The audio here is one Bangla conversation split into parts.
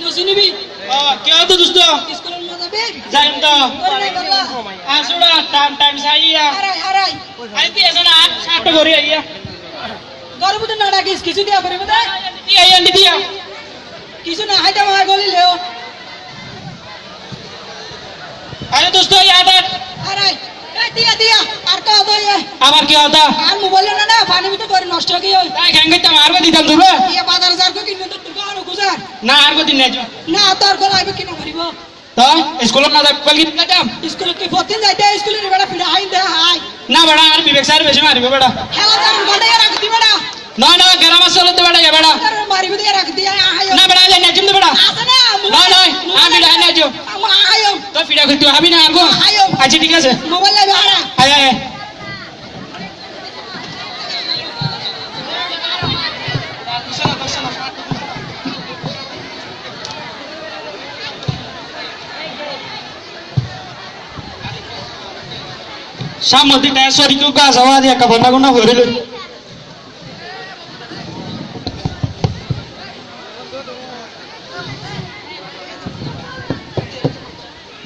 নসিনিবি কেউ তো দুস্ত স্কুলের মজা বে যাইম তো করে নাই বাবা আসুড়া টাইম টাইম সাইয়া হারাই হারাই আইতে এসে না সাত করে আইয়া গর্বতে না ডাকিস কিছু দিয়া আইয়া নি দিয়া কিছু না হাইটা মার গলি লেও আরে দোস্ত ইয়াদ হারাই দিয়া দিয়া আর তো আবার কি হতা আর মোবাইল না না পানি ভিতরে নষ্ট হয়ে গিয়ে তাই খেঙ্গে মারবে দিতাম তুমি ইয়ে বাজার যার কো কিনবে গানো না আর কদিন নাই না তোর গলা আইবে কিনা পারিব তো স্কুলত না যাই পালি না যাম। স্কুলে কি প্রতিদিন যাইতে স্কুলে বেড়া ফিরে হাই দে হাই না বেড়া আর বিবেক স্যার বেশি মারিবে বেড়া। খেলা যার গড়ে রাখ দি বেড়া। না না গ্রাম আসলে তো বেড়া বেড়া। তোর মারিব দি আয় না বেড়া লে না জিম বেড়া। না না নয় আমি না যো আয় তো ফিরা কই তুই হাবি না আয়ো। আচ্ছা ঠিক আছে। মোবাইল লাগবে Samul ti teso di kuka sawa dia kapan aku nak hori lu.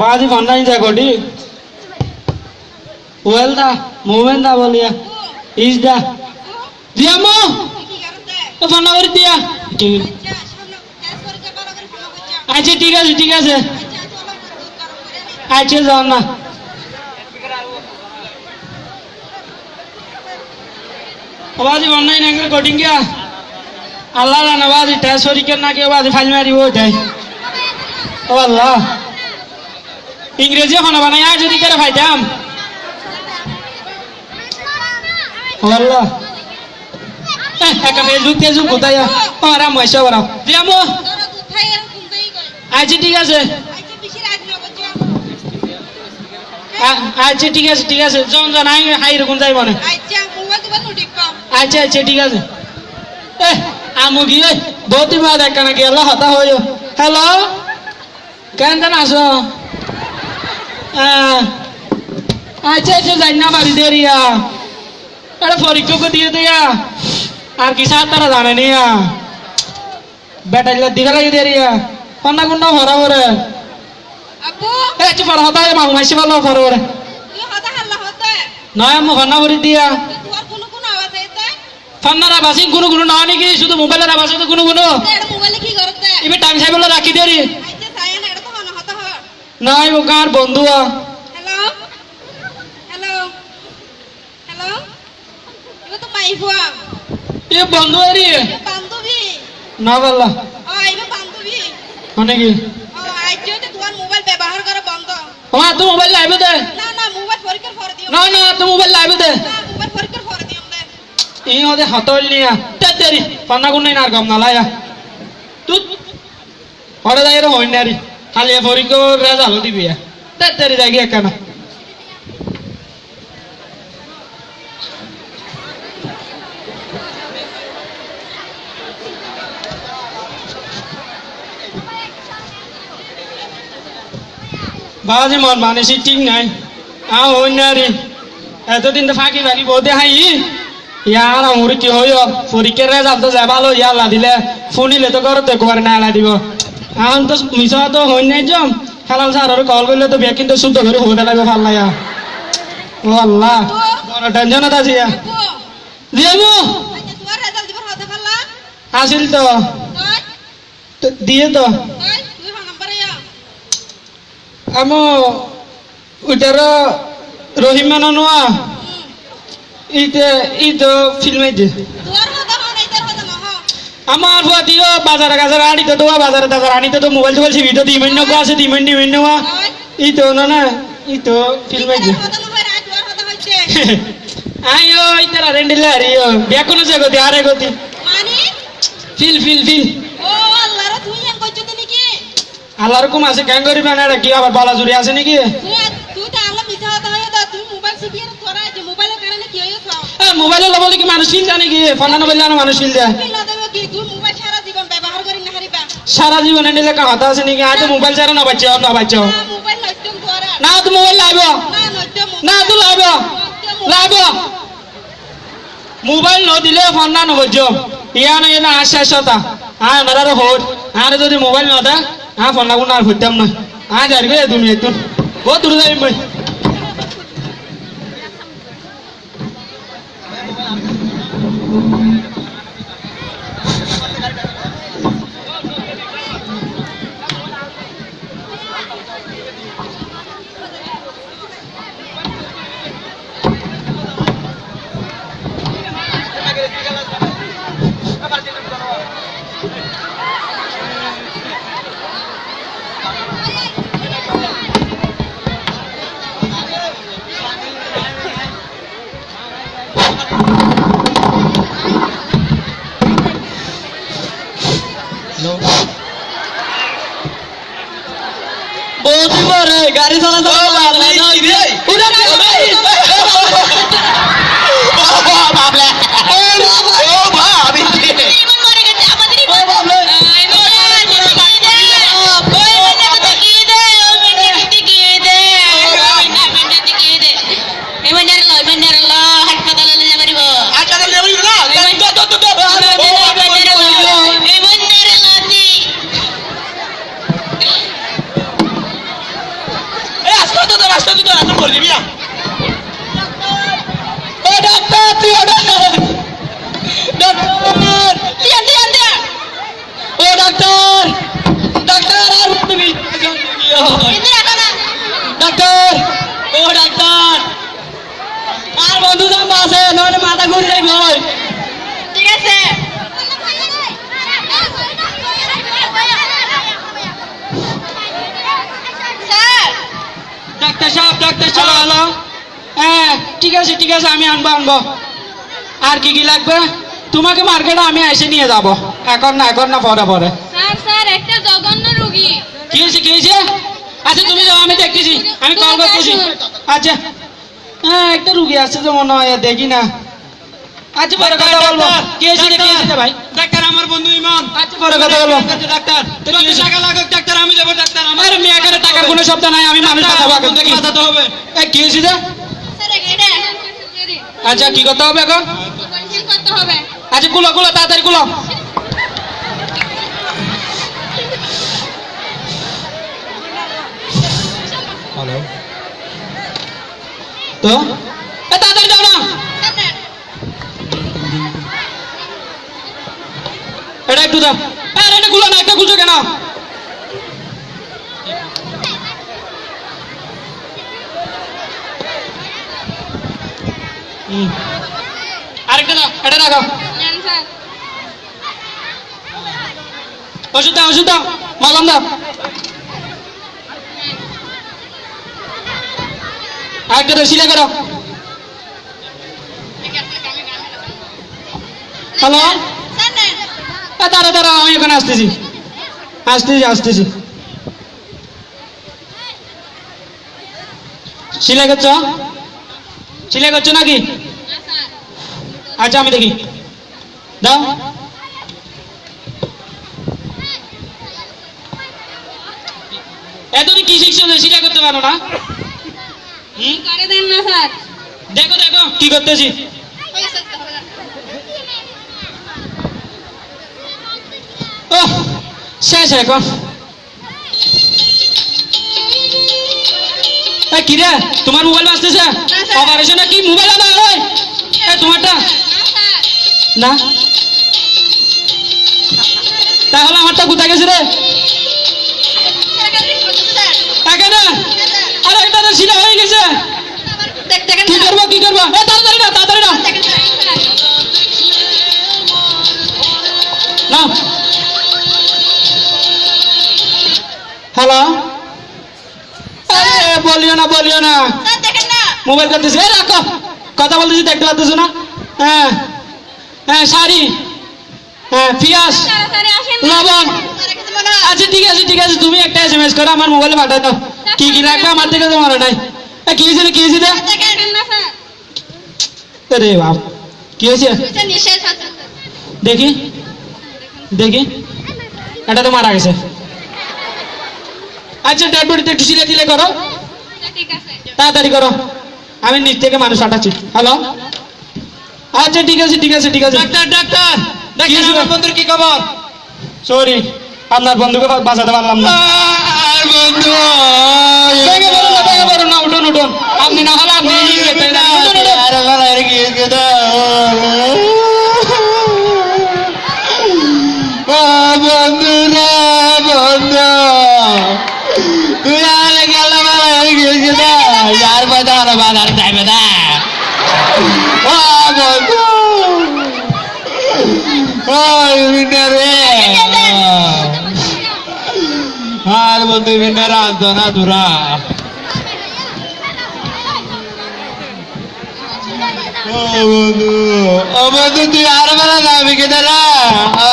बाजी ही नि जाकोटी वेल दा मोमेन दा बोलिया इज़ दा दिया मो तो भन्दा कर दिया अच्छा ठीक है ठीक है अच्छा जाना বাদি বন্যাই না কোটিং গিয়া আল্লাহ না বাদি টেস্ট পরীক্ষা না কেউ বাদি ফাইল মারিব ওইটাই ও আল্লাহ ইংরেজি এখন বানাই আর যদি করে ফাইতাম ও আল্লাহ একটা ফেসবুক ফেসবুক কোথায় আমার ময়সা বাড়াও দিয়ামো আচ্ছা ঠিক আছে আচ্ছা ঠিক আছে ঠিক আছে জন জন আই হাই রকম যাই মানে আচ্ছা আচ্ছা ঠিক আছে এ আমু গিয়ে বহুত বাদ একখানা গেল হতা হইও হ্যালো কেন কেন আসো আহ, আচ্ছা আচ্ছা যাই না বাড়ি দেরিয়া আরে পরীক্ষা দিয়ে দিয়া আর কি সাত তারা জানে নিয়া বেটাইলে দিকে লাগে দেরিয়া কন্যা কুন্ডা ভরা ভরে এ চুপ পড়া হতা মাউ মাইসি ভালো ভরে ভরে নয় আমু কন্যা ভরি দিয়া আবাসিং কোনো কোনো না নাকি শুধু মোবাইলের আবাস তো কোনো কোনো এবার টাইম সাইবেল রাখি দেরি। নাই ও গাঁর বন্ধু। হ্যালো হ্যালো হ্যালো এবার তো মাইফুয়া এ বন্ধু এরি বান্ধবী। না বললা ও এবার বান্ধবী। ও আজ তো তোমার মোবাইল ব্যবহার করা বন্ধ। আমার তো মোবাইল লাইবে দে। না না মোবাইল পরীক্ষার পরে দিও। না না তো মোবাইল লাইবে দে। না মোবাইল পরীক্ষার পরে দিও দে এই ওদের হাতল নিয়া তে দেরি পান্না কোন নাই আর গম না লায়া তু ওরে যাই রে হইনারি খালি ফরিকো রেজাল্ট দিবি তে দেরি যাই গিয়ে কেন বাজে মন মানসি ঠিক নাই আ হইনারি এতদিন তো ফাঁকি ফাঁকি বহুতে হাই ইয়ার আমার কি হইল পরীক্ষার রেজাল্ট তো যাবালো ইয়া লা দিলে ফোনিলে তো ঘরতে করে না লা দিব এখন তো মিশা তো হই নাই জম খেলাল স্যার কল করলে তো ব্যাগ কিন্তু শুদ্ধ করে হতে লাগবে, ভালো লাগা। ও আল্লাহ বড় টেনশন আছে পারলা আসিল তো। দিয়ে তো। ইয়া ওইটার রহিমানা নোয়া ইতে ই তো ফিল্মে নহ আমার ফুয়া দিও বাজারে গাজারে আনিতে তো বাজারে দাজারে আনিতে তো মোবাইল টোবাইল ছিবি তো দিমেন আছে দিমেন দিমেন না ই তো না না ই তো ফিল্মে হইছে আইও ইতারা রেন্ডিলে আরিও বেকুনো যে গতি আরে গতি। মানে? Feel feel feel. ও আল্লাহ রে তুই এম কইছ নাকি? আল্লাহর কুম আছে করি না কি আবার বালাজুরি আছে নাকি? তুই মোবাইলে লবলে কি মানুষ ফিল জানে কি ফোন বললে না মানুষ ফিল দেয় তুই না দেবে কি সারা জীবন ব্যবহার করি না হারিবা সারা জীবন এনে কা আছে নাকি? আজ মোবাইল ছাড়া না বাচ্চা না বাচ্চা না তো মোবাইল লাইব। না তো লাইব। লাইব। মোবাইল ন দিলে ফোন না নবজ ইয়া না এনা আশ্বাসতা হ্যাঁ ওনারা হোট হ্যাঁ যদি মোবাইল না দেয় হ্যাঁ ফোন লাগুন আর ফুটতাম না যাই গে তুমি একটু বহুত দূরে যাই ভাই বৌদি পরে গাড়ি চালাতে ও ডাক্তার ডাক্তার আর তুমি ডাক্তার ও ডাক্তার আর বন্ধু জাম্বা আছে ঘুরে যাই ভয় ঠিক আছে। ডাক্তার সাহেব ডাক্তার সাহেব হ্যালো। হ্যাঁ ঠিক আছে ঠিক আছে আমি আনব আনব। আর কি কি লাগবে? তোমাকে মার্কেটে আমি এসে নিয়ে যাব। এখন না এখন না পরে পরে। স্যার স্যার একটা জঘন্য রোগী। কি হয়েছে কি হয়েছে? আচ্ছা তুমি যাও আমি দেখতেছি। আমি কল করতেছি আচ্ছা। হ্যাঁ একটা রুগী আছে তো মনে হয় দেখি না। আচ্ছা পরে কথা বলব। কি ভাই? ডাক্তার আমার বন্ধু ইমান। আচ্ছা পরে কথা বলব। ডাক্তার তো কি হয়েছে? টাকা লাগুক ডাক্তার আমি যাব ডাক্তার। আমার মেয়ে এখানে টাকার কোনো শব্দ নাই আমি মানুষ কথা বলব দেখি। বাঁচাতে হবে। এ, কি হয়েছে রে? আচ্ছা কি করতে হবে এখন? করতে হবে? আচ্ছা গুলো গুলো তাড়াতাড়ি গুলো তো? এ, তাড়াতাড়ি যাও না। একটু দাও আরে এটা গুলো না একটা গুলো কেন। আরেকটা দাও এটা রাখো ওষুধ দাও ওষুধ দাও মলম দাও আরেকটা দাও করো হ্যালো দাঁড়া দাঁড়া আমি এখানে আসতেছি। আসতেছি আসতেছি। সিলাই করছ? সিলাই করছ নাকি? আচ্ছা আমি দেখি। দাও। এতদিন কি শিখছো সিলাই করতে পারো না? দেখো দেখো কি করতেছি ওই স্যার তো হবে না। ও শেষ কি রে? তোমার মোবাইল স্যার। অপারেশন কি মোবাইল ওই এ তোমারটা। না? তাহলে আমারটা কোথায় গেছে রে? একে না আরে এটা তো সিধা হয়ে গেছে। আবার দেখ কি করব কি করব? তাড়াতাড়ি না তাড়াতাড়ি না। না হ্যালো বলিও না বলিও না। মোবাইল করতেছি এই রাখো। কথা বলতেছি দেখতে পাচ্তেছো না? হ্যাঁ। হ্যাঁ শাড়ি। হ্যাঁ পিঁয়াজ। না লবণ। মনে আচ্ছা ঠিক আছে ঠিক আছে। তুমি একটা এস এম এস করো আমার মোবাইলে পাঠাই দাও কি কি রাখবে আমার থেকে তোমার নাই। এ, কি হয়েছে রে, কি হয়েছে রে? আরে বাপ কি হয়েছে? দেখি। দেখি। এটা তো মারা গেছে। আচ্ছা ডেড বডিতে একটু সিলে দিলে করো। ঠিক আছে তাড়াতাড়ি করো। আমি নিচ থেকে মানুষ আটাচ্ছি। হ্যালো আচ্ছা ঠিক আছে ঠিক আছে ঠিক আছে। Doctor doctor! দেখেন? আমার বন্ধুর কি খবর? সরি আপনার বন্ধুকে বাঁচাতে পারলাম না। আর বন্ধু উইনার রে। আর উইনার আনতো না তোরা ও বন্ধু ও বন্ধু, তুই আর বেলা যাবি ও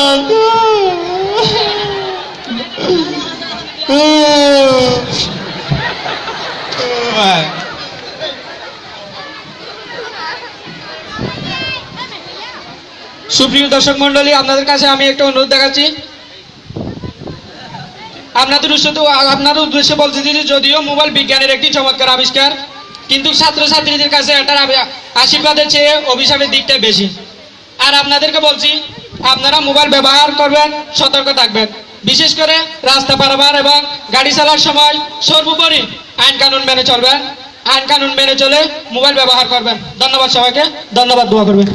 বন্ধু। সুপ্রিয় দর্শক মন্ডলী আপনাদের কাছে আমি একটা অনুরোধ দেখাচ্ছি। আপনাদের উদ্দেশ্য আপনার উদ্দেশ্যে বলতে যে যদিও মোবাইল বিজ্ঞানের একটি চমৎকার আবিষ্কার, কিন্তু ছাত্রছাত্রীদের কাছে এটার আশীর্বাদের চেয়ে অভিশাপের দিকটা বেশি। আর আপনাদেরকে বলছি, আপনারা মোবাইল ব্যবহার করবেন, সতর্ক থাকবেন। বিশেষ করে রাস্তা পারাবার এবং গাড়ি চালার সময় সর্বোপরি আইন কানুন মেনে চলবেন। আইন কানুন মেনে চলে মোবাইল ব্যবহার করবেন। ধন্যবাদ সবাইকে, ধন্যবাদ, দোয়া করবেন।